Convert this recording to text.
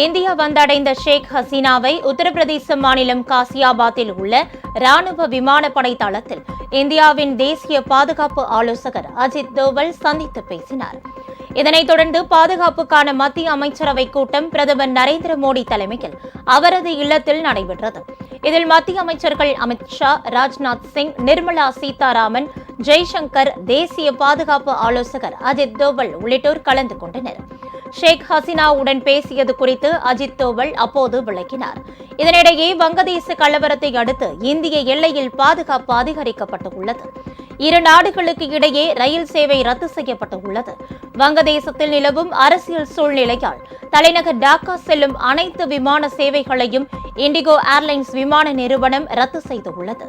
India வந்தடைந்த ஷேக் ஹசீனாவை உத்தரப்பிரதேச மாநிலம் காசியாபாத்தில் உள்ள ராணுவ விமானப்படை தளத்தில் இந்தியாவின் தேசிய பாதுகாப்பு ஆலோசகர் அஜித் தோவல் சந்தித்து பேசினார். இதனைத் தொடர்ந்து பாதுகாப்புக்கான மத்திய அமைச்சரவை கூட்டம் பிரதமர் நரேந்திர மோடி தலைமையில் அவரது இல்லத்தில் நடைபெற்றது. இதில் மத்திய அமைச்சர்கள் அமித் ஷா ராஜ்நாத் சிங் நிர்மலா சீதாராமன் ஜெய்சங்கர் தேசிய பாதுகாப்பு ஆலோசகர் அஜித் தோவல் உள்ளிட்டோர் கலந்து கொண்டனர். ஷேக் ஹசீனாவுடன் பேசியது குறித்து அஜித் தோவல் அப்போது விளக்கினார். இதனிடையே வங்கதேச கலவரத்தை அடுத்து இந்திய எல்லையில் பாதுகாப்பு அதிகரிக்கப்பட்டுள்ளது. இரு நாடுகளுக்கு இடையே ரயில் சேவை ரத்து செய்யப்பட்டுள்ளது. வங்கதேசத்தில் நிலவும் அரசியல் சூழ்நிலையால் தலைநகர் டாக்கா செல்லும் அனைத்து விமான சேவைகளையும் இண்டிகோ ஏர்லைன்ஸ் விமான நிறுவனம் ரத்து செய்துள்ளது.